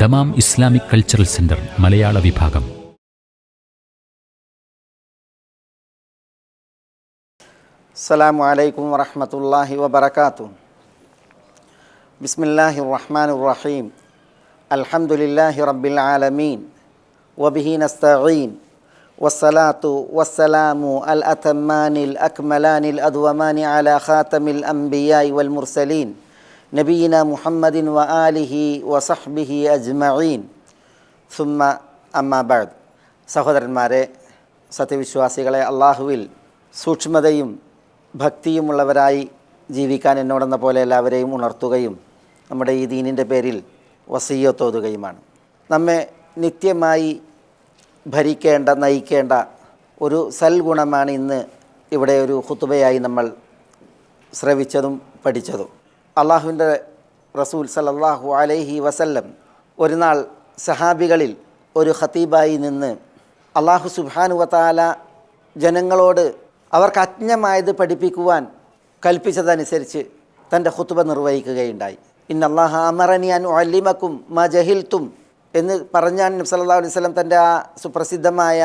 Dammam Islamic cultural centre മലയാള വിഭാഗം السلام عليكم ورحمة الله وبركاته بسم الله الرحمن الرحيم الحمد لله رب العالمين وبه نستعين والصلاة والسلام الأتمان الأكملان الأدومان على خاتم الأنبياء والمرسلين നബീന മുഹമ്മദിൻ വ ആലിഹി വസഹ്ബിഹി അജ്മീൻ സുമ്മ അമ്മാബാദ് സഹോദരന്മാരെ സത്യവിശ്വാസികളെ അള്ളാഹുവിൽ സൂക്ഷ്മതയും ഭക്തിയുമുള്ളവരായി ജീവിക്കാൻ എന്നോടെന്ന പോലെ എല്ലാവരെയും ഉണർത്തുകയും നമ്മുടെ ഈ ദീനിന്റെ പേരിൽ വസീയത്തോതുകയുമാണ് നമ്മെ നിത്യമായി ഭരിക്കേണ്ട നയിക്കേണ്ട ഒരു സൽഗുണമാണ് ഇന്ന് ഇവിടെ ഒരു ഹുത്തുബയായി നമ്മൾ ശ്രവിച്ചതും പഠിച്ചതും. അള്ളാഹുവിന്റെ റസൂൽ സലല്ലാഹു അലൈഹി വസല്ലം ഒരു നാൾ സഹാബികളിൽ ഒരു ഖത്തീബായി നിന്ന് അള്ളാഹു സുബാനുവത്താല ജനങ്ങളോട് അവർക്ക് അജ്ഞമായത് പഠിപ്പിക്കുവാൻ കൽപ്പിച്ചതനുസരിച്ച് തന്റെ ഹുത്തുബ നിർവഹിക്കുകയുണ്ടായി. ഇന്ന അള്ളാഹ അമറനി അൻ അല്ലിമക്കും മജഹിൽത്തും ജഹിൽത്തും എന്ന് പറഞ്ഞാൻ സല്ലാ അലൈഹി സ്വലം തന്റെ ആ സുപ്രസിദ്ധമായ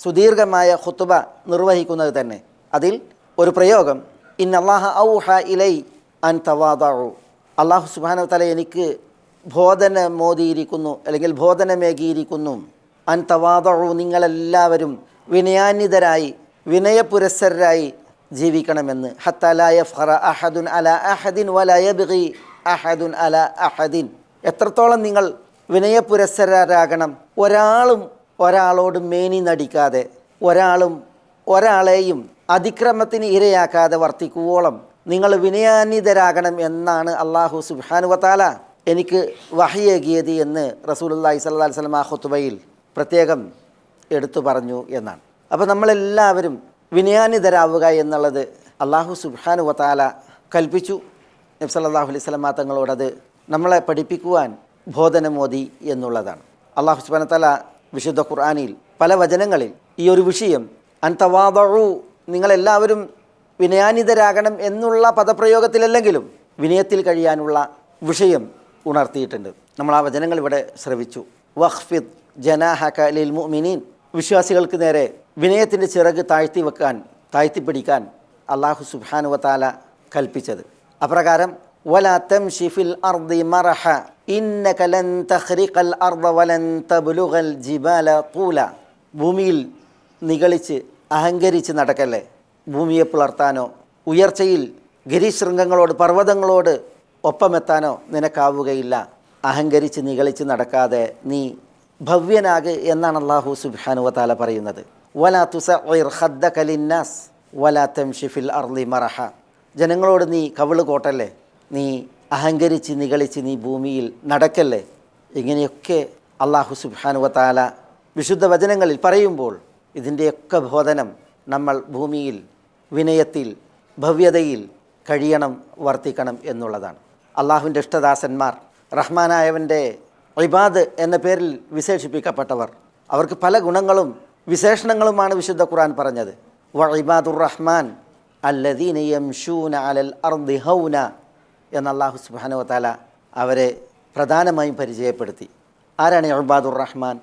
സുദീർഘമായ ഹുത്തുബ നിർവഹിക്കുന്നത് തന്നെ. അതിൽ ഒരു പ്രയോഗം ഇന്ന അള്ളാഹ ഔഹ ഇലൈ അൻ അള്ളാഹു സുബാന തല എനിക്ക് ബോധനമോതിയിരിക്കുന്നു അല്ലെങ്കിൽ ബോധനമേകിയിരിക്കുന്നു. അൻ തവാദു നിങ്ങളെല്ലാവരും വിനയാന്വിതരായി വിനയപുരസ്സരായി ജീവിക്കണമെന്ന്. ഹത്തലായ ഫറ അഹദുൻ അല അഹദിൻ വലയബി അഹദുൻ അല അഹദിൻ. എത്രത്തോളം നിങ്ങൾ വിനയപുരസ്സരാകണം ഒരാളും ഒരാളോട് മേനി നടിക്കാതെ ഒരാളും ഒരാളെയും അതിക്രമത്തിന് ഇരയാക്കാതെ വർത്തിക്കുവോളം നിങ്ങൾ വിനയാന്വിതരാകണം എന്നാണ് അള്ളാഹു സുബാനുവത്താല എനിക്ക് വഹിയേകിയത് എന്ന് റസൂലുല്ലാഹി സ്വല്ലാ വസ്ലം ആ ഹുത്തുബയിൽ പ്രത്യേകം എടുത്തു പറഞ്ഞു എന്നാണ്. അപ്പോൾ നമ്മളെല്ലാവരും വിനയാന്വിതരാവുക എന്നുള്ളത് അള്ളാഹു സുബാനു വത്താല കൽപ്പിച്ചു. നബ്സല്ലാഹു അലൈഹി സ്വലമാ തങ്ങളോടത് നമ്മളെ പഠിപ്പിക്കുവാൻ ബോധനമോദി എന്നുള്ളതാണ്. അള്ളാഹു സുബാന തല വിശുദ്ധ ഖുർആാനിൽ പല വചനങ്ങളിൽ ഈ ഒരു വിഷയം അൻ അൻതവാദു നിങ്ങളെല്ലാവരും വിനയാനിതരാകണം എന്നുള്ള പദപ്രയോഗത്തിലല്ലെങ്കിലും വിനയത്തിൽ കഴിയാനുള്ള വിഷയം ഉണർത്തിയിട്ടുണ്ട്. നമ്മൾ ആ വചനങ്ങൾ ഇവിടെ ശ്രവിച്ചു. വഹ്ഫിദ് ജനാഹക ലിൽ മുഅ്മിനീൻ. വിശ്വാസികൾക്ക് നേരെ വിനയത്തിന്റെ ചിറക് താഴ്ത്തി വെക്കാൻ താഴ്ത്തിപ്പിടിക്കാൻ അള്ളാഹു സുഹാനുവത്താല താല കൽപ്പിച്ചത്. അപ്രകാരം വല ഷിഫിൽ അർദി മറഹ ഇന്നക ലൻ തഖ്രിഖൽ അർദ വലൻ തബ്ലുഗൽ ജിബാല തൂല. ഭൂമിയിൽ നികളിച്ച് അഹങ്കരിച്ച് നടക്കല്ലേ? ഭൂമിയെ പുലർത്താനോ ഉയർച്ചയിൽ ഗിരിശൃംഗങ്ങളോട് പർവതങ്ങളോട് ഒപ്പമെത്താനോ നിനക്കാവുകയില്ല. അഹങ്കരിച്ച് നിഗളിച്ച് നടക്കാതെ നീ ഭവ്യനാക് എന്നാണ് അള്ളാഹു സുബാനുവ താല പറയുന്നത്. വലാ തുസ ഖദ്ദ കലിന്നാസ് വലാ തംഷിഫിൽ അർലി മറഹ. ജനങ്ങളോട് നീ കവിൾ കോട്ടല്ലേ നീ അഹങ്കരിച്ച് നിഗളിച്ച് നീ ഭൂമിയിൽ നടക്കല്ലേ? ഇങ്ങനെയൊക്കെ അള്ളാഹു സുബാനുവ താല വിശുദ്ധ വചനങ്ങളിൽ പറയുമ്പോൾ ഇതിന്റെയൊക്കെ ബോധനം നമ്മൾ ഭൂമിയിൽ വിനയത്തിൽ ഭവ്യതയിൽ കഴിയണം വർത്തിക്കണം എന്നുള്ളതാണ്. അള്ളാഹുവിന്റെ ഇഷ്ടദാസന്മാർ റഹ്മാനായവന്റെ ഇബാദ് എന്ന പേരിൽ വിശേഷിപ്പിക്കപ്പെട്ടവർ. അവർക്ക് പല ഗുണങ്ങളും വിശേഷണങ്ങളുമാണ് വിശുദ്ധ ഖുർആൻ പറഞ്ഞത്. വ ഇബാദുർ റഹ്മാൻ അല്ലദീനയം ഷൂന അലൽ അർദി ഹൗന എന്ന അള്ളാഹു സുബാനു താല അവരെ പ്രധാനമായും പരിചയപ്പെടുത്തി. ആരാണ് ഇബാദുർ റഹ്മാൻ?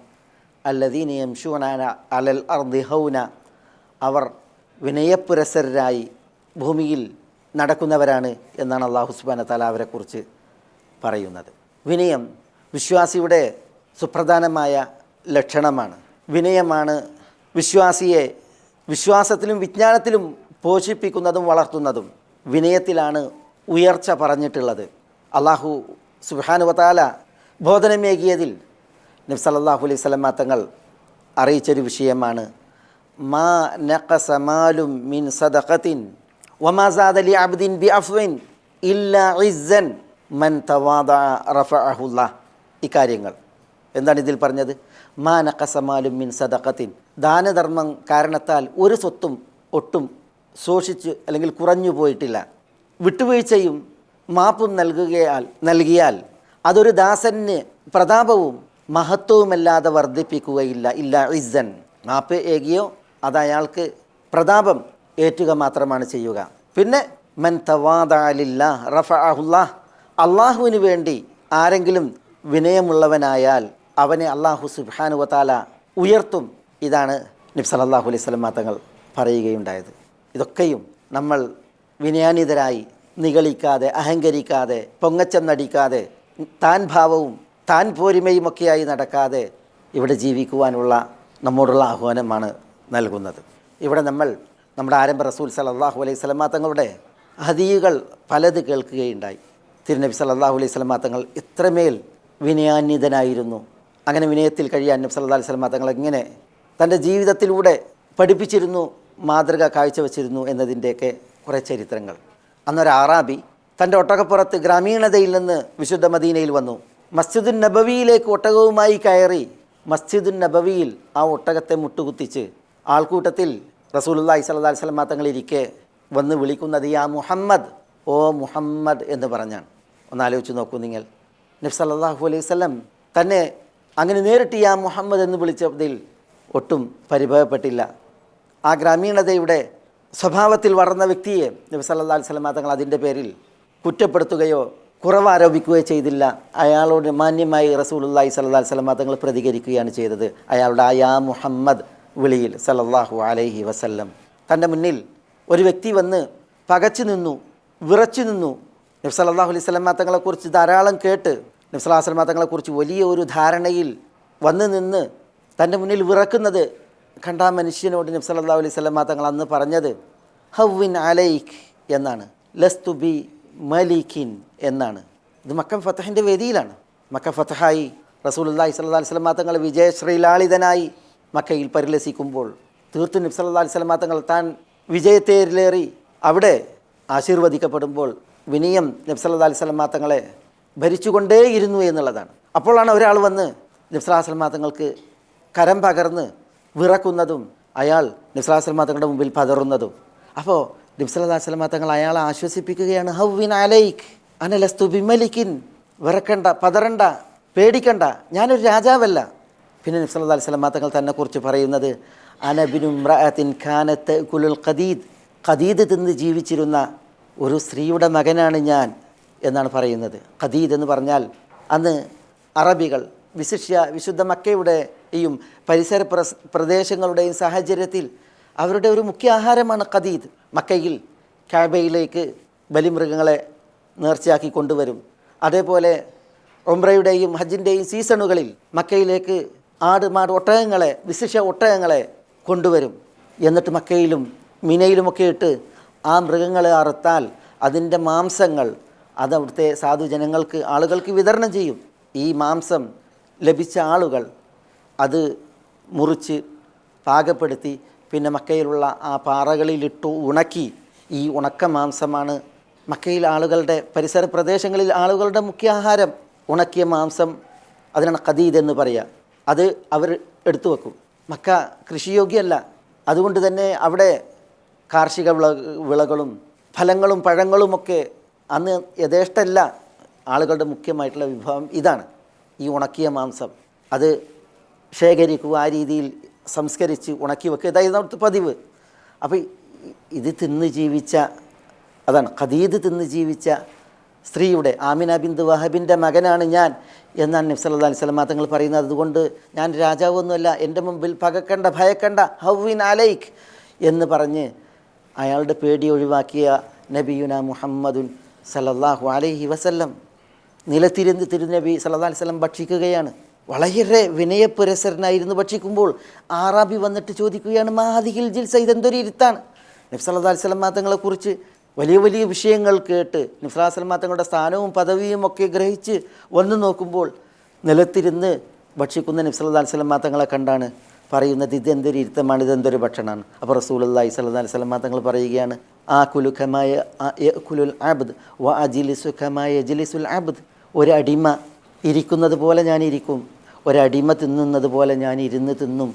അല്ലദീനയം ഷൂന അലൽ അർദി ഹൗന. അവർ വിനയപുരസരായി ഭൂമിയിൽ നടക്കുന്നവരാണ് എന്നാണ് അള്ളാഹു സുബാന താല അവരെക്കുറിച്ച് പറയുന്നത്. വിനയം വിശ്വാസിയുടെ സുപ്രധാനമായ ലക്ഷണമാണ്. വിനയമാണ് വിശ്വാസിയെ വിശ്വാസത്തിലും വിജ്ഞാനത്തിലും പോഷിപ്പിക്കുന്നതും വളർത്തുന്നതും വിനയത്തിലാണ് ഉയർച്ച പറഞ്ഞിട്ടുള്ളത്. അള്ളാഹു സുബാനുവതാല ബോധനമേകിയതിൽ നബ്സലാഹു അലൈഹി സ്വലമാ തങ്ങൾ അറിയിച്ചൊരു വിഷയമാണ് മാ നഖസ നഖസമാലും മിൻ സദഖത്തിൻ വമാ വമാസാദലി അബ്ദിൻ ബി അഫ്വിൻ ഇല്ല ഇസ്സൻ മൻ തവാദ റഫഅഹുല്ല. ഇക്കാര്യങ്ങൾ. എന്താണ് ഇതിൽ പറഞ്ഞത്? മാ നഖസ നഖസമാലും മിൻ സദഖത്തിൻ. ദാനധർമ്മം കാരണത്താൽ ഒരു സ്വത്തും ഒട്ടും ശോഷിച്ച് അല്ലെങ്കിൽ കുറഞ്ഞു പോയിട്ടില്ല. വിട്ടുവീഴ്ചയും മാപ്പും നൽകുകയാൽ നൽകിയാൽ അതൊരു ദാസന് പ്രതാപവും മഹത്വവുമല്ലാതെ വർദ്ധിപ്പിക്കുകയില്ല. ഇല്ല ഇസ്സൻ. മാപ്പ് ഏകിയോ? അത് അയാൾക്ക് പ്രതാപം ഏറ്റുക മാത്രമാണ് ചെയ്യുക. പിന്നെ മൻ തവാദാലില്ല റഫ അള്ളാഹുവിന് വേണ്ടി ആരെങ്കിലും വിനയമുള്ളവനായാൽ അവനെ അള്ളാഹു സുബാനുവത്താല ഉയർത്തും. ഇതാണ് നബ്സ് അല്ലാഹു അലൈഹി സ്വലം തങ്ങൾ പറയുകയുണ്ടായത്. ഇതൊക്കെയും നമ്മൾ വിനയാനിതരായി നിഗളിക്കാതെ അഹങ്കരിക്കാതെ പൊങ്ങച്ചം നടിക്കാതെ താൻ ഭാവവും താൻ പോരിമയുമൊക്കെയായി നടക്കാതെ ഇവിടെ ജീവിക്കുവാനുള്ള നമ്മോടുള്ള ആഹ്വാനമാണ് നൽകുന്നത്. ഇവിടെ നമ്മൾ നമ്മുടെ ആരംഭ റസൂൽ സലല്ലാഹു അലൈഹി സ്വലമാ തങ്ങളുടെ ഹദീകൾ പലത് കേൾക്കുകയുണ്ടായി. തിരുനബി സല്ലല്ലാഹു അലൈഹി സ്വലമാ തങ്ങൾ ഇത്രമേൽ വിനയാന്വിതനായിരുന്നു. അങ്ങനെ വിനയത്തിൽ കഴിയാൻ നബി സല്ലാ അലൈഹി സ്വലമാ തങ്ങൾ എങ്ങനെ തന്റെ ജീവിതത്തിലൂടെ പഠിപ്പിച്ചിരുന്നു മാതൃക കാഴ്ചവെച്ചിരുന്നു എന്നതിന്റെയൊക്കെ കുറേ ചരിത്രങ്ങൾ. അന്നൊരു ആറാബി തന്റെ ഒട്ടകപ്പുറത്ത് ഗ്രാമീണതയിൽ നിന്ന് വിശുദ്ധ മദീനയിൽ വന്നു. മസ്ജിദുൻ നബവിയിലേക്ക് ഒട്ടകവുമായി കയറി മസ്ജിദുൻ നബവിയിൽ ആ ഒട്ടകത്തെ മുട്ടുകുത്തിച്ച് ആൾക്കൂട്ടത്തിൽ റസൂലുള്ളാഹി സല്ലാ തങ്ങൾ ഇരിക്കെ വന്ന് വിളിക്കുന്നത് യാ മുഹമ്മദ് ഓ മുഹമ്മദ് എന്ന് പറഞ്ഞാണ്. ഒന്ന് ആലോചിച്ച് നോക്കൂ നിങ്ങൾ. നബി സല്ലാഹു അലൈഹി വസല്ലം തന്നെ അങ്ങനെ നേരിട്ട് യാ മുഹമ്മദ് എന്ന് വിളിച്ചതിൽ ഒട്ടും പരിഭവപ്പെട്ടില്ല. ആ ഗ്രാമീണതയുടെ സ്വഭാവത്തിൽ വളർന്ന വ്യക്തിയെ നബി സല്ലാ അലൈഹി വസല്ലം തങ്ങൾ അതിന്റെ പേരിൽ കുറ്റപ്പെടുത്തുകയോ കുറവ് ആരോപിക്കുകയോ ചെയ്തില്ല. അയാളോട് മാന്യമായി റസൂലുള്ളാഹി സല്ലാ അലൈഹി വസല്ലം തങ്ങൾ പ്രതികരിക്കുകയാണ് ചെയ്തത്. അയാളുടെ ആ യാ മുഹമ്മദ് വിളിയിൽ സലല്ലാഹു അലൈഹി വസല്ലം. തന്റെ മുന്നിൽ ഒരു വ്യക്തി വന്ന് പകച്ചു നിന്നു വിറച്ചു നിന്നു. നബി സല്ലല്ലാഹു അലൈഹി സ്വലം തങ്ങളെക്കുറിച്ച് ധാരാളം കേട്ട് നബി സല്ലല്ലാഹു അലൈഹി വസല്ലം തങ്ങളെക്കുറിച്ച് വലിയ ഒരു ധാരണയിൽ വന്ന് നിന്ന് തന്റെ മുന്നിൽ വിറക്കുന്നത് കണ്ട മനുഷ്യനോട് നബി സല്ലല്ലാഹു അലൈഹി സ്വലം തങ്ങൾ അന്ന് പറഞ്ഞത് ഹവിൻ അലൈഖ് എന്നാണ്. ലസ്തു ബി മലിഖിൻ എന്നാണ്. ഇത് മക്കം ഫത്തഹിന്റെ വേദിയിലാണ്. മക്ക ഫത്തഹായി റസൂൽ റസൂലുള്ളാഹി സ്വല്ലാ അലൈഹി സ്വലം തങ്ങൾ വിജയശ്രീലാളിതനായി മക്കയിൽ പരിലസിക്കുമ്പോൾ തീർത്തും നബി സല്ലല്ലാഹു അലൈഹി വസല്ലം തങ്ങൾ താൻ വിജയത്തേരിലേറി അവിടെ ആശീർവദിക്കപ്പെടുമ്പോൾ വിനയം നബി സല്ലല്ലാഹു അലൈഹി വസല്ലം തങ്ങളെ ഭരിച്ചുകൊണ്ടേയിരുന്നു എന്നുള്ളതാണ്. അപ്പോഴാണ് ഒരാൾ വന്ന് നബി സല്ലല്ലാഹു തങ്ങൾക്ക് കരം പകർന്ന് വിറക്കുന്നതും അയാൾ നിസ്ലാസ്ലമ തങ്ങളുടെ മുമ്പിൽ പതറുന്നതും. അപ്പോൾ നിസ്ലാസ്ലമ തങ്ങൾ അയാളെ ആശ്വസിപ്പിക്കുകയാണ് ഹൗവിൻ അലൈക്ക് അനലസ്തു ബിമലിക്കിൻ വിറക്കണ്ട പതറണ്ട പേടിക്കണ്ട ഞാനൊരു രാജാവല്ല പിന്നെ നബ്സല്ലാ അലൈഹി സ്വലം തങ്ങൾ തന്നെ കുറിച്ച് പറയുന്നത് അനബിനും ഖാനത്ത് കുലുൽ ഖദീദ്. ഖദീദ് തിന്ന് ജീവിച്ചിരുന്ന ഒരു സ്ത്രീയുടെ മകനാണ് ഞാൻ എന്നാണ് പറയുന്നത്. ഖദീദ് എന്ന് പറഞ്ഞാൽ അന്ന് അറബികൾ വിശിഷ്യ വിശുദ്ധ മക്കയുടെയും പരിസര പ്രസ് പ്രദേശങ്ങളുടെയും സാഹചര്യത്തിൽ അവരുടെ ഒരു മുഖ്യ ആഹാരമാണ് ഖദീദ്. മക്കയിൽ കാബയിലേക്ക് ബലിമൃഗങ്ങളെ നേർച്ചയാക്കി കൊണ്ടുവരും. അതേപോലെ ഒമ്രയുടെയും ഹജ്ജിന്റെയും സീസണുകളിൽ മക്കയിലേക്ക് ആട് മാട് ഒട്ടകങ്ങളെ വിശിഷ ഒട്ടകങ്ങളെ കൊണ്ടുവരും. എന്നിട്ട് മക്കയിലും മിനയിലുമൊക്കെ ഇട്ട് ആ മൃഗങ്ങളെ അറുത്താൽ അതിന്റെ മാംസങ്ങൾ അത് അവിടുത്തെ സാധുജനങ്ങൾക്ക് ആളുകൾക്ക് വിതരണം ചെയ്യും. ഈ മാംസം ലഭിച്ച ആളുകൾ അത് മുറിച്ച് പാകപ്പെടുത്തി പിന്നെ മക്കയിലുള്ള ആ പാറകളിലിട്ട് ഉണക്കി. ഈ ഉണക്ക മാംസമാണ് മക്കയിൽ ആളുകളുടെ പരിസര പ്രദേശങ്ങളിൽ ആളുകളുടെ മുഖ്യ ആഹാരം ഉണക്കിയ മാംസം അതിനാണ് ഖദീദ് എന്ന് പറയുക. അത് അവർ എടുത്തു വെക്കും. മക്ക കൃഷിയോഗ്യമല്ല അതുകൊണ്ട് തന്നെ അവിടെ കാർഷിക വിള വിളകളും ഫലങ്ങളും പഴങ്ങളുമൊക്കെ അന്ന് യഥേഷ്ടമല്ല ആളുകളുടെ മുഖ്യമായിട്ടുള്ള വിഭവം ഇതാണ്. ഈ ഉണക്കിയ മാംസം. അത് ശേഖരിക്കുക ആ രീതിയിൽ സംസ്കരിച്ച് ഉണക്കി വെക്കുക. ഇതായിരുന്നു അവിടുത്തെ പതിവ്. അപ്പോൾ ഇത് തിന്ന് ജീവിച്ച അതാണ് ഖദീദ് തിന്ന് ജീവിച്ച സ്ത്രീയുടെ ആമിന ബിന്ദു വഹബിന്റെ മകനാണ് ഞാൻ. എന്നാണ് നബ്സ് അല്ലാ അലൈഹി സ്വലമ തങ്ങൾ പറയുന്നത്. അതുകൊണ്ട് ഞാൻ രാജാവൊന്നുമല്ല എന്റെ മുമ്പിൽ പകക്കണ്ട ഭയക്കണ്ട ഹൗവിൻ അലൈഖ് എന്ന് പറഞ്ഞ് അയാളുടെ പേടി ഒഴിവാക്കിയ നബിയുന മുഹമ്മദുൻ സല്ലല്ലാഹു അലൈഹി വസല്ലം. നിലത്തിരുന്ന് തിരുനബി സല്ലാ അലൈഹി സ്വലം ഭക്ഷിക്കുകയാണ്. വളരെ വിനയപുരസരനായിരുന്നു ഭക്ഷിക്കുമ്പോൾ. ആറാബി വന്നിട്ട് ചോദിക്കുകയാണ് മാതിഹിൽ ജിൽസ? ഇതെന്തൊരു ഇരുത്താണ് നബി സല്ലല്ലാഹു അലൈഹി സ്വലം തങ്ങളെക്കുറിച്ച് വലിയ വലിയ വിഷയങ്ങൾ കേട്ട് നബ്സലാ സ്വലമ തങ്ങളുടെ സ്ഥാനവും പദവിയും ഒക്കെ ഗ്രഹിച്ച് വന്നു നോക്കുമ്പോൾ നിലത്തിരുന്ന് ഭക്ഷിക്കുന്ന നബ്സല്ലാ സ്വലമ തങ്ങളെ കണ്ടാണ് പറയുന്നത് ഇതെന്തൊരു ഇരുത്തമാണ് ഇതെന്തൊരു ഭക്ഷണമാണ്? അപ്പോൾ റസൂലി സല്ലാ സ്വലമ തങ്ങൾ പറയുകയാണ് ആ കുലുഖമായ കുലുൽ ആബദ് വ അജിലിസുഖമായ ജിലിസുൽ ആബദ് ഒരടിമ ഇരിക്കുന്നത് പോലെ ഞാനിരിക്കും ഒരടിമ തിന്നുന്നത് പോലെ ഞാൻ ഇരുന്ന് തിന്നും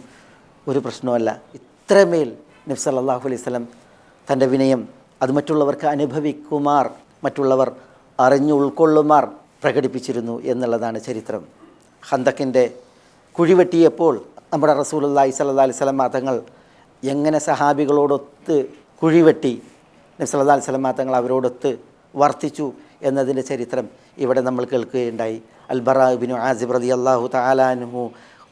ഒരു പ്രശ്നമല്ല. ഇത്രമേൽ നബ്സ് അല്ലാഹു അലൈഹി സ്വലം തന്റെ വിനയം അത് മറ്റുള്ളവർക്ക് അനുഭവിക്കുമാർ മറ്റുള്ളവർ അറിഞ്ഞു ഉൾക്കൊള്ളുമാർ പ്രകടിപ്പിച്ചിരുന്നു എന്നുള്ളതാണ് ചരിത്രം. ഹന്തക്കിന്റെ കുഴിവെട്ടിയപ്പോൾ നമ്മുടെ റസൂലുള്ളാഹി സ്വല്ലല്ലാഹി അലൈഹി സ്വലം തങ്ങൾ എങ്ങനെ സഹാബികളോടൊത്ത് കുഴിവെട്ടി നബി സല്ലല്ലാഹി അലൈഹി വസല്ലം തങ്ങൾ അവരോടൊത്ത് വർത്തിച്ചു എന്നതിന്റെ ചരിത്രം ഇവിടെ നമ്മൾ കേൾക്കുകയുണ്ടായി. അൽ ബറാബിനു ആസിബ് റതി അള്ളാഹു താലാനുഹു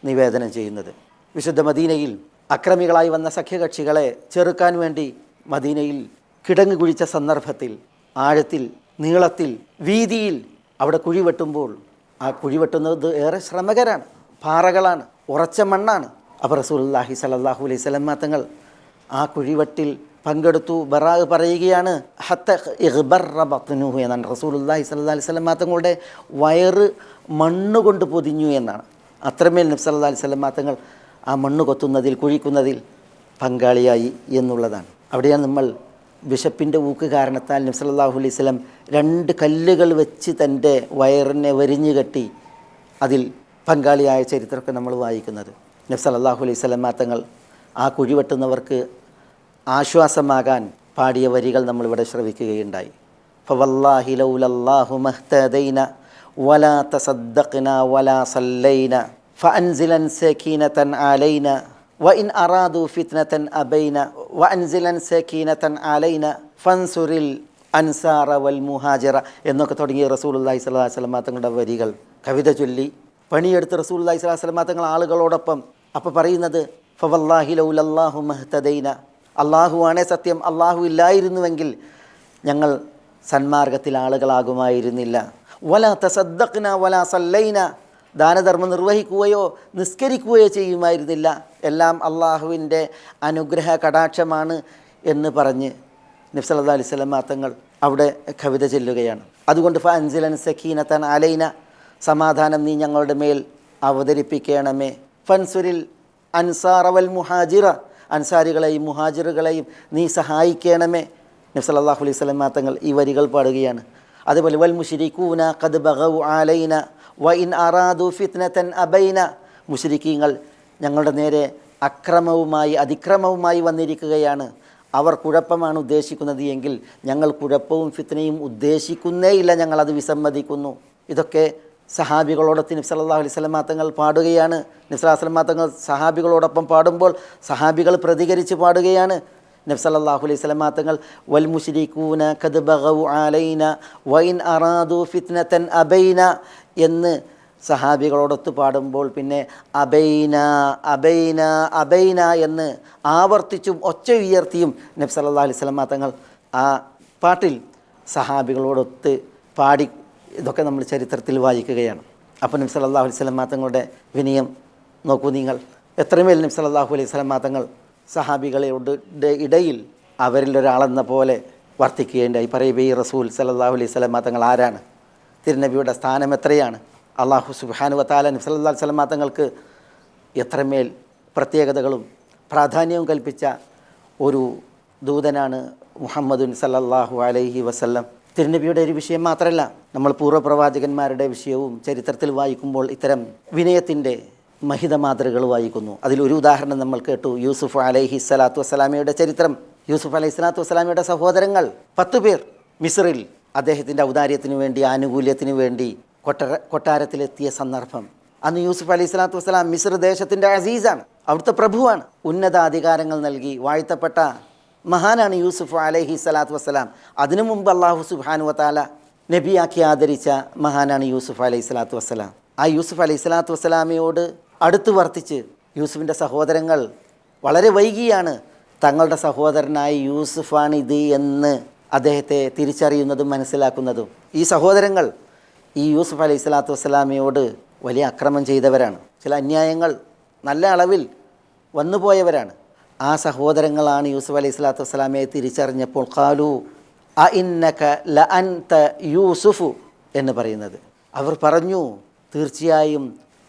നിവേദനം ചെയ്യുന്നത്. വിശുദ്ധ മദീനയിൽ അക്രമികളായി വന്ന സഖ്യകക്ഷികളെ ചെറുക്കാൻ വേണ്ടി മദീനയിൽ കിടങ്ങ് കുഴിച്ച സന്ദർഭത്തിൽ ആഴത്തിൽ നീളത്തിൽ വീതിയിൽ അവിടെ കുഴി വെട്ടുമ്പോൾ ആ കുഴി വെട്ടുന്നത് ഏറെ ശ്രമകരാണ് പാറകളാണ് ഉറച്ച മണ്ണാണ്. അപ്പോൾ റസൂലുള്ളാഹി സലല്ലാഹു അലൈഹി സ്വലം തങ്ങൾ ആ കുഴിവെട്ടിൽ പങ്കെടുത്തു. ബറാഗ് പറയുകയാണ് ഹത്ത ഇഗ്ബർറ ബത്നുഹു എന്നാണ് റസൂലുള്ളാഹി സല്ലാ അലൈഹി വസല്ലം തങ്ങളുടെ വയറ് മണ്ണ് കൊണ്ട് പൊതിഞ്ഞു എന്നാണ്. അത്രമേൽ നബി അല്ലാ അലൈഹി വസല്ലം തങ്ങൾ ആ മണ്ണ് കൊത്തുന്നതിൽ കുഴിക്കുന്നതിൽ പങ്കാളിയായി എന്നുള്ളതാണ്. അവിടെയാണ് നമ്മൾ ബിഷപ്പിന്റെ ഊക്ക് കാരണത്താൽ നബി സല്ലല്ലാഹു അലൈഹി വസല്ലം രണ്ട് കല്ലുകൾ വെച്ച് തന്റെ വയറിനെ വരിഞ്ഞു കെട്ടി അതിൽ പങ്കാളിയായ ചരിത്രമൊക്കെ നമ്മൾ വായിക്കുന്നത്. നബി സല്ലല്ലാഹു അലൈഹി വസല്ലം മാത്തങ്ങൾ ആ കുഴി വെട്ടുന്നവർക്ക് ആശ്വാസമാകാൻ പാടിയ വരികൾ നമ്മളിവിടെ ശ്രവിക്കുകയുണ്ടായി. ഫവല്ലാഹി ലൗലല്ലാഹു മഹ്തദൈന വലാ തസദ്ദഖ്ന വലാ സല്ലൈന ഫഅൻസിലൻ സകീനതൻ അലൈന വഇൻ അറാദു ഫിത്നതൻ അബൈന വഅൻസിലൻ സകീനതൻ അലൈന ഫൻസുരിൽ അൻസാറ വൽ മുഹാജിറ എന്നൊക്കെ തുടങ്ങിയ റസൂലുള്ളാഹി സ്വല്ലല്ലാഹി അലൈഹി വസല്ലം തങ്ങളുടെ വരികൾ. കവിത ചൊല്ലി പണിയെടുത്ത് റസൂലുള്ളാഹി സ്വല്ലല്ലാഹി അലൈഹി വസല്ലം തങ്ങൾ ആളുകളോടൊപ്പം. അപ്പോൾ പറയുന്നത് ഫവല്ലാഹി ലൗലല്ലാഹു മഹ്തദൈന. അള്ളാഹുവാണേ സത്യം അള്ളാഹു ഇല്ലായിരുന്നുവെങ്കിൽ ഞങ്ങൾ സന്മാർഗത്തിൽ ആളുകളാകുമായിരുന്നില്ല. വല തസദ്ദഖ്ന വല സല്ലൈന. ദാനധർമ്മം നിർവഹിക്കുകയോ നിസ്കരിക്കുകയോ ചെയ്യുമായിരുന്നില്ല. എല്ലാം അള്ളാഹുവിന്റെ അനുഗ്രഹ കടാക്ഷമാണ് എന്ന് പറഞ്ഞ് നബ്സല്ലാ അലൈഹി സ്വലം തങ്ങൾ അവിടെ കവിത ചെല്ലുകയാണ്. അതുകൊണ്ട് ഫ അൻസിലൻ തൻ അലൈന സമാധാനം നീ ഞങ്ങളുടെ മേൽ അവതരിപ്പിക്കണമേ. ഫൻസുരിൽ അൻസാറവൽ മുഹാജിറ അൻസാരികളെയും മുഹാജിറുകളെയും നീ സഹായിക്കണമേ. നബ്സല്ലാഹു അലൈഹി സ്വലം തങ്ങൾ ഈ വരികൾ പാടുകയാണ്. അതുപോലെ വൽ മുഷിരിക്കൂന കത് ബഹു ആലൈന വ ഇൻ അറാദു ഫിത്നതൻ അബൈന. മുഷിരിക്കീങ്ങൾ ഞങ്ങളുടെ നേരെ അക്രമവുമായി അതിക്രമവുമായി വന്നിരിക്കുകയാണ്. അവർ കുഴപ്പമാണ് ഉദ്ദേശിക്കുന്നത് എങ്കിൽ ഞങ്ങൾ കുഴപ്പവും ഫിത്നയും ഉദ്ദേശിക്കുന്നേയില്ല ഞങ്ങളത് വിസമ്മതിക്കുന്നു. ഇതൊക്കെ സഹാബികളോടൊത്ത് നബ്സ് അല്ലാഹു അലൈഹി സ്വലമാ തങ്ങൾ പാടുകയാണ്. നബ്സ് സ്വലമാ തങ്ങൾ സഹാബികളോടൊപ്പം പാടുമ്പോൾ സഹാബികൾ പ്രതികരിച്ച് പാടുകയാണ്. നബ്സല്ലാഹു അലൈഹി സ്വലമാ തങ്ങൾ വൽ മുഷിരിക്കൂന കത് ബഹു ആലൈന വൈൻ അറാദു ഫിത്നത്തൻ അബൈന എന്ന് സഹാബികളോടൊത്ത് പാടുമ്പോൾ പിന്നെ അബൈന അബൈന അബൈന എന്ന് ആവർത്തിച്ചും ഒച്ച ഉയർത്തിയും നബ്സ് അലൈഹി സ്വലമാ തങ്ങൾ ആ പാട്ടിൽ സഹാബികളോടൊത്ത് പാടി ഇതൊക്കെ നമ്മൾ ചരിത്രത്തിൽ വായിക്കുകയാണ്. അപ്പോൾ നബ്സ് സല്ലല്ലാഹു അലൈഹി സ്വലം തങ്ങളുടെ വിനയം നോക്കൂ നിങ്ങൾ. എത്രമേൽ നബ്സ് അല്ലാഹു അലൈഹി സ്വലം തങ്ങൾ സഹാബികളോട് ഇടയിൽ അവരിൽ ഒരാളെന്ന പോലെ വർത്തിക്കുകയുണ്ടായി. പറയുക ഈ റസൂൽ സല്ലല്ലാഹു അലൈഹി സ്വലം തങ്ങൾ ആരാണ്? തിരുനബിയുടെ സ്ഥാനം എത്രയാണ്? അള്ളാഹു സുബാനു വത്താല നബി സല്ലല്ലാഹു അലൈഹി സ്വലം തങ്ങൾക്ക് എത്രമേൽ പ്രത്യേകതകളും പ്രാധാന്യവും കൽപ്പിച്ച ഒരു ദൂതനാണ് മുഹമ്മദുൻ സല്ലാഹു അലൈഹി വസല്ലം. തിരുനബിയുടെ ഒരു വിഷയം മാത്രമല്ല നമ്മൾ പൂർവപ്രവാചകന്മാരുടെ വിഷയവും ചരിത്രത്തിൽ വായിക്കുമ്പോൾ ഇത്തരം വിനയത്തിന്റെ മഹിത മാതൃകൾ വായിക്കുന്നു അതിലൊരു ഉദാഹരണം നമ്മൾ കേട്ടു യൂസുഫ് അലൈഹി സ്വലാത്തു വസ്സലാമയുടെ ചരിത്രം. യൂസുഫ് അലൈഹി സ്വലാത്തു വസ്സലാമയുടെ സഹോദരങ്ങൾ പത്തു പേർ മിസ്രിൽ അദ്ദേഹത്തിന്റെ ഔദാര്യത്തിന് വേണ്ടി ആനുകൂല്യത്തിന് വേണ്ടി കൊട്ടര കൊട്ടാരത്തിലെത്തിയ സന്ദർഭം. അന്ന് യൂസുഫ് അലൈഹി സ്വലാത്തു വസ്സലാം മിസ്ർ ദേശത്തിന്റെ അസീസാണ്. അവിടുത്തെ പ്രഭുവാണ്. ഉന്നത അധികാരങ്ങൾ നൽകി വാഴ്ത്തപ്പെട്ട മഹാനാണ് യൂസുഫ് അലഹി സ്വലാത്തു വസ്സലാം. അതിനു മുമ്പ് അള്ളാഹു സുബാനു വത്താല നബിയാക്കി ആദരിച്ച മഹാനാണ് യൂസുഫ് അലൈഹി സ്വലാത്തു വസ്സലാം. ആ യൂസുഫ് അലൈഹി സ്വലാത്തു വസ്സലാമയോട് അടുത്ത് വർത്തിച്ച് യൂസുഫിന്റെ സഹോദരങ്ങൾ വളരെ വൈകിയാണ് തങ്ങളുടെ സഹോദരനായ യൂസുഫാണിത് എന്ന് അദ്ദേഹത്തെ തിരിച്ചറിയുന്നതും മനസ്സിലാക്കുന്നതും. ഈ സഹോദരങ്ങൾ ഈ യൂസുഫ് അലൈഹി സ്വലാത്തു വസ്സലാമയോട് വലിയ അക്രമം ചെയ്തവരാണ്. ചില അന്യായങ്ങൾ നല്ല അളവിൽ വന്നുപോയവരാണ് ആ സഹോദരങ്ങളാണ് യൂസുഫ് അലൈഹി സ്വലാത്തു വസ്സലാമയെ തിരിച്ചറിഞ്ഞപ്പോൾ കാലു അ ഇന്നക ല അൻത യൂസുഫു എന്ന് പറയുന്നത്. അവർ പറഞ്ഞു തീർച്ചയായും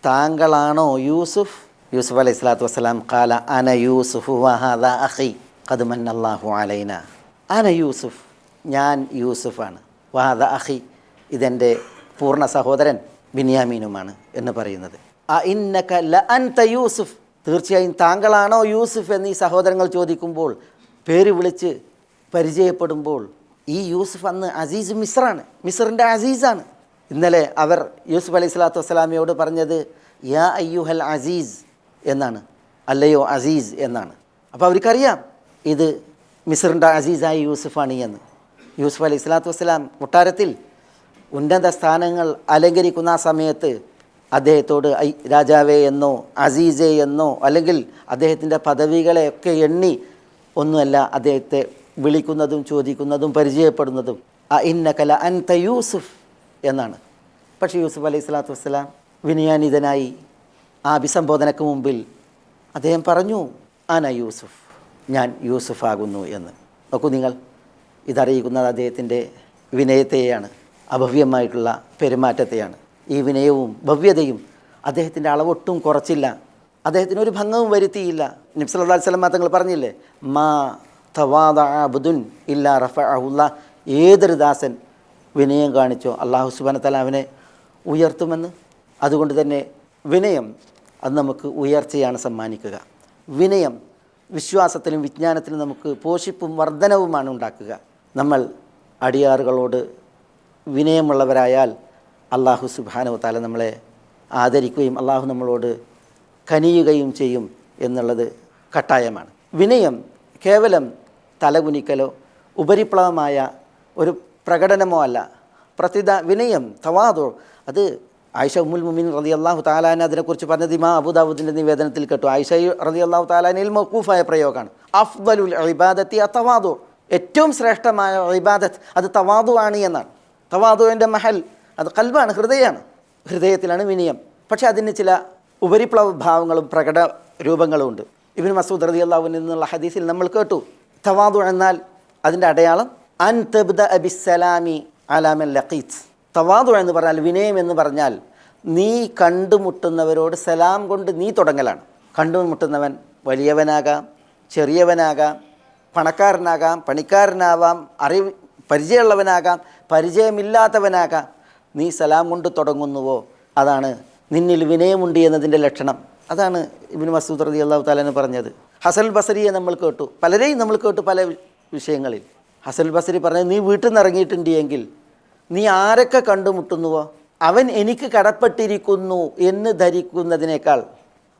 താങ്കളാണോ യൂസുഫ്? യൂസുഫ് അലൈഹി സ്വലാത്തു വസ്സലാം കാല അന യൂസുഫു വഹാദ അഹി ഖദ് മന്നല്ലാഹു അലൈന. അന യൂസുഫ് ഞാൻ യൂസുഫാണ്. വഹാദ അഹി ഇതെന്റെ പൂർണ സഹോദരൻ ബിനിയാമീനുമാണ് എന്ന് പറയുന്നത്. അ ഇന്നക ല അൻത യൂസുഫ്. തീർച്ചയായും താങ്കളാണോ യൂസുഫ് എന്ന് ഈ സഹോദരങ്ങൾ ചോദിക്കുമ്പോൾ പേര് വിളിച്ച് പരിചയപ്പെടുമ്പോൾ ഈ യൂസുഫ് അന്ന് അസീസ് മിസ്രാണ് മിസ്റിന്റെ അസീസാണ്. ഇന്നലെ അവർ യൂസുഫ് അലൈഹി സ്വലാത്തു വസ്സലാമയോട് പറഞ്ഞത് യാ അയ്യുഹൽ അസീസ് എന്നാണ്. അല്ലയോ അസീസ് എന്നാണ്. അപ്പോൾ അവർക്കറിയാം ഇത് മിസ്റിന്റെ അസീസായ യൂസുഫാണ് എന്ന്. യൂസുഫ് അലൈഹി സ്വലാത്തു വസ്സലാം കൊട്ടാരത്തിൽ ഉന്നത സ്ഥാനങ്ങൾ അലങ്കരിക്കുന്ന ആ സമയത്ത് അദ്ദേഹത്തോട് ഐ രാജാവേ എന്നോ അസീസേ എന്നോ അല്ലെങ്കിൽ അദ്ദേഹത്തിന്റെ പദവികളെയൊക്കെ എണ്ണി ഒന്നുമല്ല അദ്ദേഹത്തെ വിളിക്കുന്നതും ചോദിക്കുന്നതും പരിചയപ്പെടുന്നതും അ ഇന്നകല അൻത യൂസുഫ് എന്നാണ്. പക്ഷേ യൂസുഫ് അലൈഹി സ്വലാത്തു വസ്സലാം വിനയാനിതനായി ആ അഭിസംബോധനയ്ക്ക് മുമ്പിൽ അദ്ദേഹം പറഞ്ഞു ആന യൂസുഫ് ഞാൻ യൂസുഫാകുന്നു എന്ന്. നോക്കൂ നിങ്ങൾ ഇതറിയിക്കുന്നത് അദ്ദേഹത്തിന്റെ വിനയത്തെയാണ്. അഭവ്യമായിട്ടുള്ള പെരുമാറ്റത്തെയാണ്. ഈ വിനയവും ഭവ്യതയും അദ്ദേഹത്തിന്റെ അളവൊട്ടും കുറച്ചില്ല. അദ്ദേഹത്തിന് ഒരു ഭംഗവും വരുത്തിയില്ല. നബ്സല്ലാ സ്വലം തങ്ങൾ പറഞ്ഞില്ലേ? മാ തവാദ അബ്ദുൻ ഇല്ല റഫ അഹുല്ല ഏതൊരു ദാസൻ വിനയം കാണിച്ചോ അള്ളാഹു സുബാനത്തല അവനെ ഉയർത്തുമെന്ന്. അതുകൊണ്ട് തന്നെ വിനയം അത് നമുക്ക് ഉയർച്ചയാണ് സമ്മാനിക്കുക. വിനയം വിശ്വാസത്തിലും വിജ്ഞാനത്തിലും നമുക്ക് പോഷിപ്പും വർധനവുമാണ് ഉണ്ടാക്കുക. നമ്മൾ അടിയാറുകളോട് വിനയമുള്ളവരായാൽ അള്ളാഹു സുബാനു താല നമ്മളെ ആദരിക്കുകയും അള്ളാഹു നമ്മളോട് കനിയുകയും ചെയ്യും എന്നുള്ളത് കട്ടായമാണ്. വിനയം കേവലം തലകുനിക്കലോ ഉപരിപ്ലവമായ ഒരു പ്രകടനമോ അല്ല. പ്രതിദ വിനയം തവാദോ അത് ആയിഷ ഉമ്മുൽ മുമിൻ റതി അള്ളാഹു താലാന അതിനെക്കുറിച്ച് പറഞ്ഞത് ഇമാ അബുദാബുദിന്റെ നിവേദനത്തിൽ കേട്ടു. ആയിഷ റതി അള്ളാഹു താലാനയിൽ മൗക്കൂഫായ പ്രയോഗമാണ്. അഫ്ദലുൽ ഇബാദത്തി അ തവാദു. ഏറ്റവും ശ്രേഷ്ഠമായ ഇബാദത്ത് അത് തവാദു ആണ് എന്നാണ്. തവാദുവിന്റെ മഹൽ. അത് കൽബാണ് ഹൃദയമാണ് ഹൃദയത്തിലാണ് വിനയം. പക്ഷേ അതിന് ചില ഉപരിപ്ലവ ഭാവങ്ങളും പ്രകട രൂപങ്ങളും ഉണ്ട്. ഇബിൻ മസൂദ് റതി അള്ളാഹുവിൽ നിന്നുള്ള ഹദീസിൽ നമ്മൾ കേട്ടു. തവാദു എന്നാൽ അതിന്റെ അടയാളം അൻ തബ്ദ അബിസലാമി അലാമൽ ലഖീത്ത് തവാദു എന്ന് പറഞ്ഞാൽ വിനയം എന്ന് പറഞ്ഞാൽ നീ കണ്ടുമുട്ടുന്നവരോട് സലാം കൊണ്ട് നീ തുടങ്ങലാണ്. കണ്ടുമുട്ടുന്നവൻ വലിയവനാകാം ചെറിയവനാകാം പണക്കാരനാകാം പണിക്കാരനാവാം അറിവ് പരിചയമുള്ളവനാകാം പരിചയമില്ലാത്തവനാകാം. നീ സലാം കൊണ്ട് തുടങ്ങുന്നുവോ? അതാണ് നിന്നിൽ വിനയമുണ്ട് എന്നതിന്റെ ലക്ഷണം. അതാണ് ഇബിൻ മസൂദ് റതി അള്ളാഹു താലെന്ന് പറഞ്ഞത്. ഹസൽ ബസരിയെ നമ്മൾ കേട്ടു. പലരെയും നമ്മൾ കേട്ടു പല വിഷയങ്ങളിൽ. ഹസൽ ബസരി പറഞ്ഞത് നീ വീട്ടിൽ നിന്ന് ഇറങ്ങിയിട്ടുണ്ട് എങ്കിൽ നീ ആരൊക്കെ കണ്ടുമുട്ടുന്നുവോ? അവൻ എനിക്ക് കടപ്പെട്ടിരിക്കുന്നു എന്ന് ധരിക്കുന്നതിനേക്കാൾ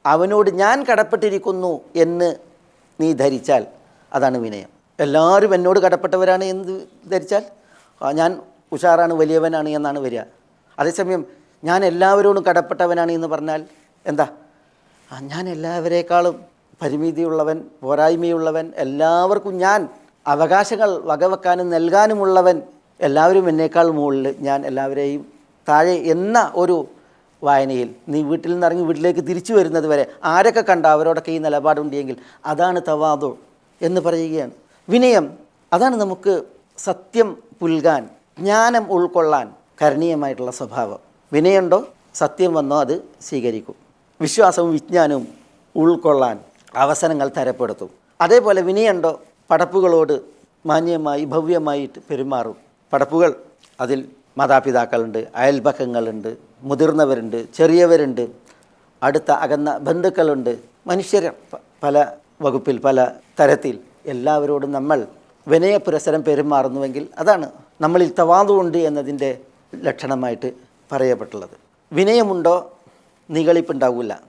അവനോട് ഞാൻ കടപ്പെട്ടിരിക്കുന്നു എന്ന് നീ ധരിച്ചാൽ അതാണ് വിനയം. എല്ലാവരും എന്നോട് കടപ്പെട്ടവരാണ് എന്ന് ധരിച്ചാൽ? ഞാൻ ഉഷാറാണ് വലിയവനാണ് എന്നാണ് വരിക. അതേസമയം ഞാൻ എല്ലാവരോടും കടപ്പെട്ടവനാണ് എന്ന് പറഞ്ഞാൽ എന്താ? ഞാൻ എല്ലാവരേക്കാളും പരിമിതിയുള്ളവൻ പോരായ്മയുള്ളവൻ എല്ലാവർക്കും ഞാൻ അവകാശങ്ങൾ വകവെക്കാനും നൽകാനുമുള്ളവൻ എല്ലാവരും എന്നേക്കാൾ മുകളിൽ ഞാൻ എല്ലാവരെയും താഴെ എന്ന ഒരു വായനയിൽ നീ വീട്ടിൽ നിന്ന് ഇറങ്ങി വീട്ടിലേക്ക് തിരിച്ചു വരുന്നത് വരെ ആരൊക്കെ കണ്ട അവരോടൊക്കെ ഈ നിലപാടുണ്ടെങ്കിൽ അതാണ് തവാദു എന്ന് പറയുകയാണ്. വിനയം അതാണ് നമുക്ക് സത്യം പുൽകാൻ ജ്ഞാനം ഉൾക്കൊള്ളാൻ കരണീയമായിട്ടുള്ള സ്വഭാവം. വിനയുണ്ടോ? സത്യം വന്നോ അത് സ്വീകരിക്കും. വിശ്വാസവും വിജ്ഞാനവും ഉൾക്കൊള്ളാൻ അവസരങ്ങൾ തരപ്പെടുത്തും. അതേപോലെ വിനയുണ്ടോ? പടപ്പുകളോട് മാന്യമായി ഭവ്യമായിട്ട് പെരുമാറും. പടപ്പുകൾ അതിൽ മാതാപിതാക്കളുണ്ട് അയൽപക്കങ്ങളുണ്ട് മുതിർന്നവരുണ്ട് ചെറിയവരുണ്ട് അടുത്ത അകന്ന ബന്ധുക്കളുണ്ട് മനുഷ്യർ പല വകുപ്പിൽ പല തരത്തിൽ. എല്ലാവരോടും നമ്മൾ വിനയപുരസരം പെരുമാറുന്നുവെങ്കിൽ അതാണ് നമ്മളിൽ തവാതുണ്ട് എന്നതിന്റെ ലക്ഷണമായിട്ട് പറയപ്പെട്ടുള്ളത്. വിനയമുണ്ടോ? നികളിപ്പുണ്ടാവില്ല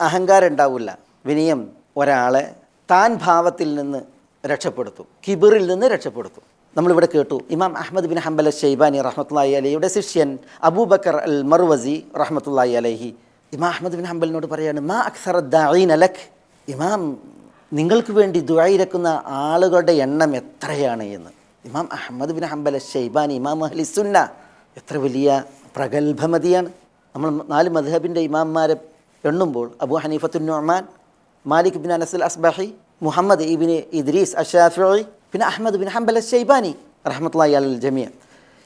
അഹങ്കാരം ഉണ്ടാവില്ല വിനയം ഒരാളെ താൻ ഭാവത്തിൽ നിന്ന് രക്ഷപ്പെടുത്തും. കിബിറിൽ നിന്ന് രക്ഷപ്പെടുത്തും. നമ്മളിവിടെ കേട്ടു ഇമാം അഹമ്മദ് ബിൻ ഹംബൽ ഷെയ്ബാനി റഹ്മത്തുള്ളാഹി അലഹിയുടെ ശിഷ്യൻ അബൂബക്കർ അൽ മർവസി റഹ്മത്തുള്ളാഹി അലഹി. ഇമാം അഹമ്മദ് ബിൻ ഹംബലിനോട് പറയാണ് മാ അക്സർ ദീൻ അലക് ഇമാം നിങ്ങൾക്ക് വേണ്ടി ദുരായിരക്കുന്ന ആളുകളുടെ എണ്ണം എത്രയാണ് എന്ന്. ഇമാം അഹമ്മദ് ബിൻ ഹംബൽ ഷെയ്ബാൻ ഇമാം അഹ്ലി സുന്ന എത്ര വലിയ പ്രഗത്ഭമതിയാണ്. നമ്മൾ നാല് മദ്ഹബിന്റെ ഇമാംമാരെ എണ്ണുമ്പോൾ അബു ഹനീഫത്തു Numan Malik bin അനസുൽ Asbahi Muhammad ibn Idris Ashafi പിന്നെ അഹമ്മദ് ബിൻ ഹംബൽ ഷെയ്ബാനി റഹ്മത്തുള്ളാഹി അൽ ജമിയ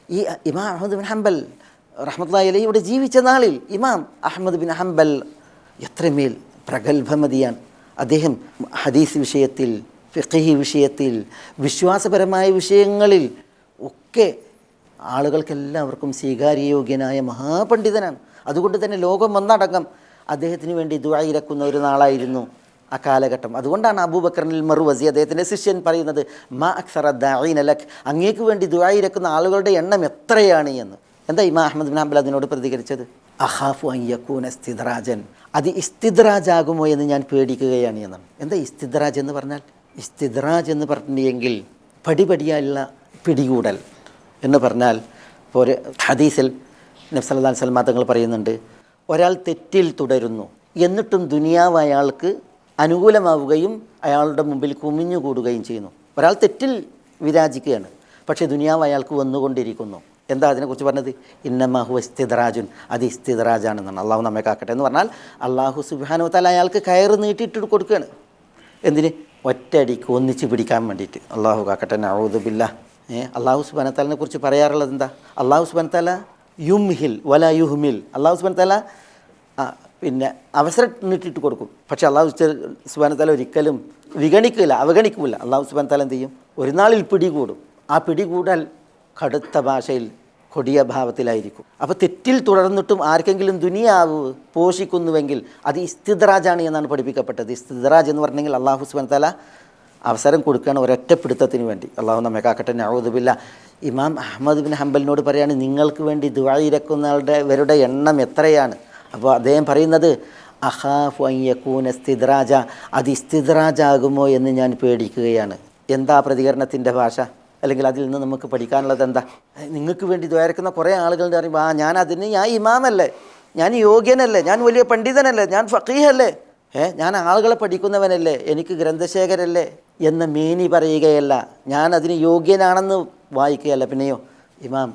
ഈ ഇമാം അഹമ്മദ് ബിൻ ഹംബൽ റഹ്മത്തുള്ളാഹി അലി ഇവിടെ ജീവിച്ച നാളിൽ ഇമാം അഹമ്മദ് ബിൻ ഹംബൽ എത്രമേൽ പ്രഗത്ഭമതിയാണ്. അദ്ദേഹം ഹദീസ് വിഷയത്തിൽ ഫിഖഹി വിഷയത്തിൽ വിശ്വാസപരമായ വിഷയങ്ങളിൽ ഒക്കെ ആളുകൾക്കെല്ലാവർക്കും സ്വീകാര്യയോഗ്യനായ മഹാപണ്ഡിതനാണ്. അതുകൊണ്ട് തന്നെ ലോകം വന്നടക്കം അദ്ദേഹത്തിന് വേണ്ടി ദുആയിരക്കുന്ന ഒരു നാളായിരുന്നു ആ കാലഘട്ടം. അതുകൊണ്ടാണ് അബൂബക്കറിനിൽ മറുവസി അദ്ദേഹത്തിന്റെ ശിഷ്യൻ പറയുന്നത് മാ അക്സറ അലക് അങ്ങേക്ക് വേണ്ടി ദുആയിരക്കുന്ന ആളുകളുടെ എണ്ണം എത്രയാണ് എന്ന്. എന്താ ഇമാ അഹമ്മദ് ബിൻ ഹംബൽ അതിനോട് പ്രതികരിച്ചത്? അഹാഫു അയ്യക്കൂന സ്ഥിതറാജൻ അത് ഇസ്തിദ്രാജാകുമോ എന്ന് ഞാൻ പേടിക്കുകയാണ് എന്നാണ്. എന്താ ഇസ്തിദ്രാജ് എന്ന് പറഞ്ഞാൽ? ഇസ്തിദ്രാജ് എന്ന് പറഞ്ഞെങ്കിൽ പടിപടിയായുള്ള പിടികൂടൽ എന്ന് പറഞ്ഞാൽ ഇപ്പോൾ ഒരു ഹദീസിൽ നബ്സല്ലാ സൽമാ തങ്ങൾ പറയുന്നുണ്ട് ഒരാൾ തെറ്റിൽ തുടരുന്നു എന്നിട്ടും ദുനിയാവ് അയാൾക്ക് അനുകൂലമാവുകയും അയാളുടെ മുമ്പിൽ കുമിഞ്ഞുകൂടുകയും ചെയ്യുന്നു. ഒരാൾ തെറ്റിൽ വിരാജിക്കുകയാണ് പക്ഷേ ദുനിയാവ് അയാൾക്ക് വന്നുകൊണ്ടിരിക്കുന്നു. എന്താ അതിനെക്കുറിച്ച് പറഞ്ഞത്? ഇന്നമാഹു ഇസ്തിദറാജുൻ. അത് ഇസ്തിദറാജാണെന്നാണ്. അള്ളാഹു നമ്മെ കാക്കട്ടെ എന്ന് പറഞ്ഞാൽ അള്ളാഹു സുബാനു താല അയാൾക്ക് കയറ് നീട്ടിയിട്ട് കൊടുക്കുകയാണ്. എന്തിന്? ഒറ്റയടിക്ക് ഒന്നിച്ച് പിടിക്കാൻ വേണ്ടിയിട്ട്. അള്ളാഹു കാക്കട്ടെ. നൗദുബില്ല ഏ അള്ളാഹു സുബാന താലിനെ കുറിച്ച് പറയാറുള്ളത് എന്താ? അള്ളാഹു സുബാന താല യുംഹിൽ വല യുഹ്മിൽ. അള്ളാഹു സുബാന താല പിന്നെ അവസരം നീട്ടിയിട്ട് കൊടുക്കും. പക്ഷേ അള്ളാഹു സുബാന താല ഒരിക്കലും വിഗണിക്കില്ല അവഗണിക്കില്ല അള്ളാഹു സുബാൻ താല എന്ത് ചെയ്യും? ഒരു നാളിൽ പിടികൂടും. ആ പിടികൂടാൽ കടുത്ത ഭാഷയിൽ കൊടിയ ഭാവത്തിലായിരിക്കും അപ്പോൾ തെറ്റിൽ തുടർന്നിട്ടും ആർക്കെങ്കിലും ദുനിയാവ് പോഷിക്കുന്നുവെങ്കിൽ അത് ഇസ്തിദ്രാജാണ് എന്നാണ് പഠിപ്പിക്കപ്പെട്ടത്. ഇസ്തിദ്രാജ് എന്ന് പറഞ്ഞെങ്കിൽ അള്ളാഹു സുബാൻ തല അവസരം കൊടുക്കുകയാണ് ഒരൊറ്റപ്പിടുത്തത്തിന് വേണ്ടി. അള്ളാഹു നമ്മെ കാക്കട്ടെ. നഴുതുബില്ല ഇമാം അഹമ്മദ് ബിൻ ഹംബലിനോട് പറയാണ് നിങ്ങൾക്ക് വേണ്ടി ദുവായിരക്കുന്നവരുടെ ഇവരുടെ എണ്ണം എത്രയാണ്? അപ്പോൾ അദ്ദേഹം പറയുന്നത് അഹാഫു അയ്യക്കൂന സ്ഥിദ്രാജ അത് ഇസ്തിദ്രാജാകുമോ എന്ന് ഞാൻ പേടിക്കുകയാണ്. എന്താ പ്രതികരണത്തിന്റെ ഭാഷ? അല്ലെങ്കിൽ അതിൽ നിന്ന് നമുക്ക് പഠിക്കാനുള്ളത് എന്താ? നിങ്ങൾക്ക് വേണ്ടി ദ്വാരക്കുന്ന കുറേ ആളുകൾ എന്ന് പറയുമ്പോൾ ആ ഞാൻ അതിന് ഞാൻ ഇമാമല്ലേ ഞാൻ യോഗ്യനല്ലേ ഞാൻ വലിയ പണ്ഡിതനല്ലേ ഞാൻ ഫക്കീഹല്ലേ ഏ ഞാൻ ആളുകളെ പഠിക്കുന്നവനല്ലേ എനിക്ക് ഗ്രന്ഥശേഖരല്ലേ എന്ന മേനി പറയുകയല്ല. ഞാൻ അതിന് യോഗ്യനാണെന്ന് വായിക്കുകയല്ല. പിന്നെയോ ഇമാം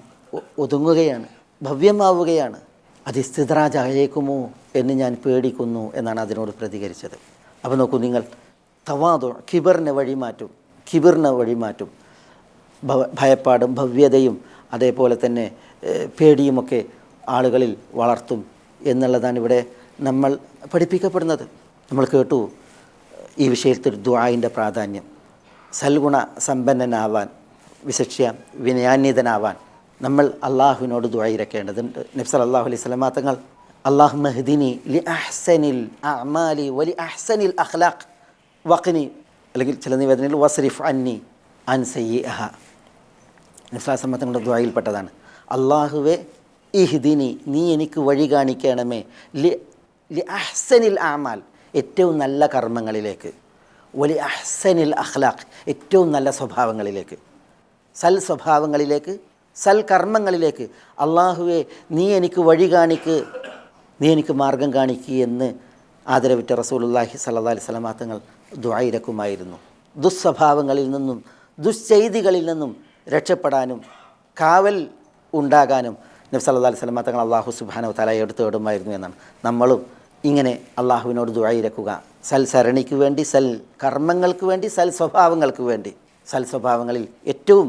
ഒതുങ്ങുകയാണ് ഭവ്യമാവുകയാണ്. അത് സ്ഥിതരാജായേക്കുമോ എന്ന് ഞാൻ പേടിക്കുന്നു എന്നാണ് അതിനോട് പ്രതികരിച്ചത്. അപ്പോൾ നോക്കൂ നിങ്ങൾ തവാദോ കിബറിനെ വഴിമാറ്റും കിബറിനെ വഴിമാറ്റും. ഭവ- ഭയപ്പാടും ഭവ്യതയും അതേപോലെ തന്നെ പേടിയുമൊക്കെ ആളുകളിൽ വളർത്തും എന്നുള്ളതാണ് ഇവിടെ നമ്മൾ പഠിപ്പിക്കപ്പെടുന്നത്. നമ്മൾ കേട്ടു ഈ വിഷയത്തിൽ ദ്വായിന്റെ പ്രാധാന്യം. സൽഗുണ സമ്പന്നനാവാൻ വിശിഷ്യ വിനയാന്യതനാവാൻ നമ്മൾ അള്ളാഹുവിനോട് ദ്വായിരക്കേണ്ടതുണ്ട് നബ്സൽ അള്ളാഹു അലൈഹി സ്വലമാ തങ്ങൾ അള്ളാഹു മെഹദിനി ലി അഹ്സനിൽ അമാലി വലി അഹ്സനിൽ അഖ്ലാഖ് വഖ്നി അല്ലെങ്കിൽ ചില നിവേദനയിൽ വസ്രിഫ് അന്നി അൻ സയ്യിഅഹ നിസ്ലാസമ്മ തങ്ങളുടെ ദ്വായിൽപ്പെട്ടതാണ്. അള്ളാഹുവെ ഇഹ്ദിനി നീ എനിക്ക് വഴി കാണിക്കണമേ. ലി ലി അഹ്സനിൽ ആമാൽ ഏറ്റവും നല്ല കർമ്മങ്ങളിലേക്ക്. വലി അഹ്സനിൽ അഖ്ലാഖ് ഏറ്റവും നല്ല സ്വഭാവങ്ങളിലേക്ക്. സൽ സ്വഭാവങ്ങളിലേക്ക് സൽ കർമ്മങ്ങളിലേക്ക്. അള്ളാഹുവെ നീ എനിക്ക് വഴി കാണിക്ക് നീ എനിക്ക് മാർഗം കാണിക്കുക എന്ന് ആദരവിറ്റ റസൂലുള്ളാഹി സല്ലാ അലൈഹി വസല്ലമ തങ്ങൾ ദുആയിരക്കുമായിരുന്നു ദുസ്വഭാവങ്ങളിൽ നിന്നും ദുശ്ചെയ്തികളിൽ നിന്നും രക്ഷപ്പെടാനും കാവൽ ഉണ്ടാകാനും നബ്സ് അല്ലാ വസല്ലമ തങ്ങൾ അള്ളാഹു സുബാനോ തല എടുത്തു തേടുമായിരുന്നു എന്നാണ്. നമ്മളും ഇങ്ങനെ അള്ളാഹുവിനോട് ദുആയിരക്കുക സൽ സരണിക്ക് വേണ്ടി സൽ കർമ്മങ്ങൾക്ക് വേണ്ടി സൽ സ്വഭാവങ്ങൾക്ക് വേണ്ടി. സൽ സ്വഭാവങ്ങളിൽ ഏറ്റവും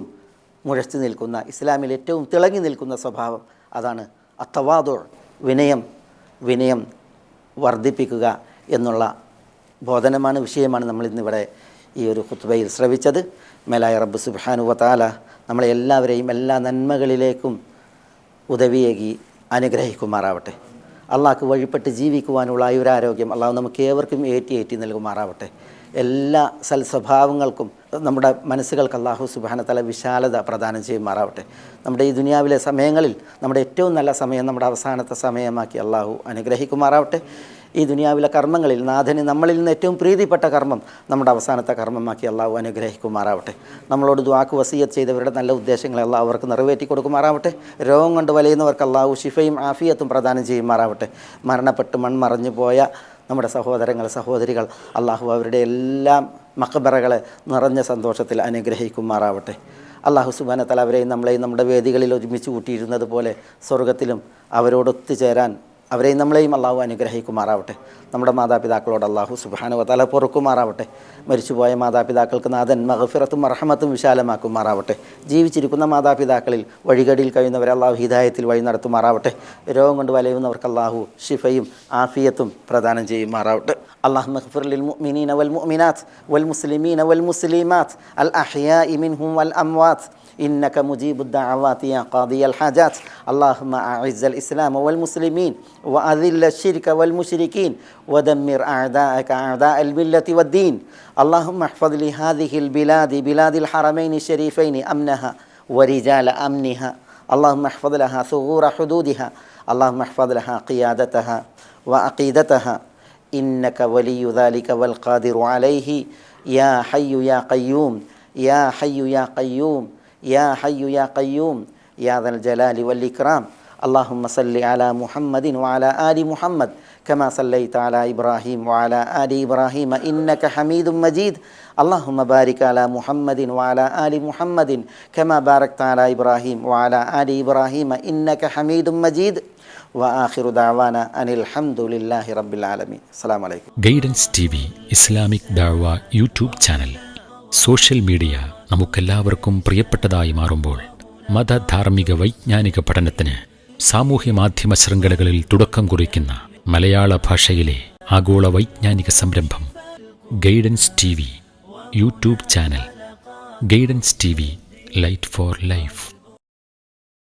മുഴച്ചു നിൽക്കുന്ന ഇസ്ലാമിൽ ഏറ്റവും തിളങ്ങി നിൽക്കുന്ന സ്വഭാവം അതാണ് അത്തവാദോൾ വിനയം വിനയം വർദ്ധിപ്പിക്കുക എന്നുള്ള ബോധനമാണ് വിഷയമാണ് നമ്മൾ ഇന്നിവിടെ ഈ ഒരു കുത്തുബയിൽ ശ്രവിച്ചത്. മേലായ റബ്ബ് സുബാനുവ വതാല നമ്മളെ എല്ലാവരെയും എല്ലാ നന്മകളിലേക്കും ഉദവിയേകി അനുഗ്രഹിക്കുമാറാവട്ടെ. അള്ളാഹ്ക്ക് വഴിപ്പെട്ട് ജീവിക്കുവാനുള്ള ആയുരാരോഗ്യം അള്ളാഹു നമുക്ക് ഏവർക്കും ഏറ്റി ഏറ്റി നൽകുമാറാവട്ടെ. എല്ലാ സൽസ്വഭാവങ്ങൾക്കും നമ്മുടെ മനസ്സുകൾക്ക് അള്ളാഹു സുബാനത്തല വിശാലത പ്രദാനം ചെയ്യുമാറാവട്ടെ. നമ്മുടെ ഈ ദുനിയാവിലെ സമയങ്ങളിൽ നമ്മുടെ ഏറ്റവും നല്ല സമയം നമ്മുടെ അവസാനത്തെ സമയമാക്കി അള്ളാഹു അനുഗ്രഹിക്കുമാറാവട്ടെ. ഈ ദുനിയാവിലെ കർമ്മങ്ങളിൽ നാഥന് നമ്മളിൽ നിന്ന് ഏറ്റവും പ്രീതിപ്പെട്ട കർമ്മം നമ്മുടെ അവസാനത്തെ കർമ്മമാക്കി അള്ളാഹു അനുഗ്രഹിക്കുമാറാവട്ടെ. നമ്മളോട് ദ്വാക്ക് വസീയത്ത് ചെയ്തവരുടെ നല്ല ഉദ്ദേശങ്ങളെ അള്ളാഹു അവർക്ക് നിറവേറ്റി കൊടുക്കുമാറാവട്ടെ. രോഗം കൊണ്ട് വലയുന്നവർക്ക് അള്ളാഹു ഷിഫയും ആഫിയത്തും പ്രദാനം ചെയ്യുമാറാവട്ടെ. മരണപ്പെട്ട് മൺമറഞ്ഞു പോയ നമ്മുടെ സഹോദരങ്ങൾ സഹോദരികൾ അള്ളാഹു അവരുടെ എല്ലാം മക്കബറകളെ നിറഞ്ഞ സന്തോഷത്തിൽ അനുഗ്രഹിക്കുമാറാവട്ടെ. അള്ളാഹു സുബാനത്തല അവരെയും നമ്മളെയും നമ്മുടെ വേദികളിൽ ഒരുമിച്ച് കൂട്ടിയിരുന്നത് പോലെ സ്വർഗത്തിലും അവരോടൊത്തുചേരാൻ അവരെയും നമ്മളെയും അള്ളാഹു അനുഗ്രഹിക്കുമാറാവട്ടെ. നമ്മുടെ മാതാപിതാക്കളോട് അള്ളാഹു സുബാനു തല പൊറുക്കുമാറാവട്ടെ. മരിച്ചുപോയ മാതാപിതാക്കൾക്ക് നാഥൻ മഹഫിറത്തും അർഹമത്തും വിശാലമാക്കുമാറാവട്ടെ. ജീവിച്ചിരിക്കുന്ന മാതാപിതാക്കളിൽ വഴികടിയിൽ കഴിയുന്നവരെ അള്ളാഹു ഹിദായത്തിൽ വഴി നടത്തുമാറാവട്ടെ. രോഗം കൊണ്ട് വലയുന്നവർക്ക് അള്ളാഹു ഷിഫയും ആഫിയത്തും പ്രദാനം ചെയ്യുമാറാവട്ടെ. അള്ളാഹു മഹഫിറിൽ മുഅ്മിനീന വൽ മുഅ്മിനാത്ത് വൽ മുസ്ലിമീന വൽ മുസ്ലിമാത്ത് അൽ അഹ്യാഇ മിൻഹും വൽ അംവാത്ത്. إنك مجيب الدعوات يا قاضي الحاجات. اللهم أعز الإسلام والمسلمين وأذل الشرك والمشركين ودمر أعداءك أعداء الملة والدين. اللهم احفظ لهذه البلاد بلاد الحرمين الشريفين أمنها ورجال أمنها. اللهم احفظ لها ثغور حدودها. اللهم احفظ لها قيادتها وعقيدتها. إنك ولي ذلك والقادر عليه. يا حي يا قيوم يا حي يا قيوم. يا حي يا قيوم يا ذا الجلال والإكرام. اللهم صل على محمد وعلى آل محمد كما صليت على إبراهيم وعلى آل إبراهيم إنك حميد مجيد. اللهم بارك على محمد وعلى آل محمد كما باركت على إبراهيم وعلى آل إبراهيم إنك حميد مجيد. وآخر دعوانا أن الحمد لله رب العالمين. السلام عليكم. Guidance TV Islamic Dawah YouTube channel. Social media. നമുക്കെല്ലാവർക്കും പ്രിയപ്പെട്ടതായി മാറുമ്പോൾ മതധാർമ്മിക വൈജ്ഞാനിക പഠനത്തിന് സാമൂഹ്യ മാധ്യമ ശൃംഖലകളിൽ തുടക്കം കുറിക്കുന്ന മലയാള ഭാഷയിലെ ആഗോള വൈജ്ഞാനിക സംരംഭം guidance T V YouTube channel guidance T V light for life.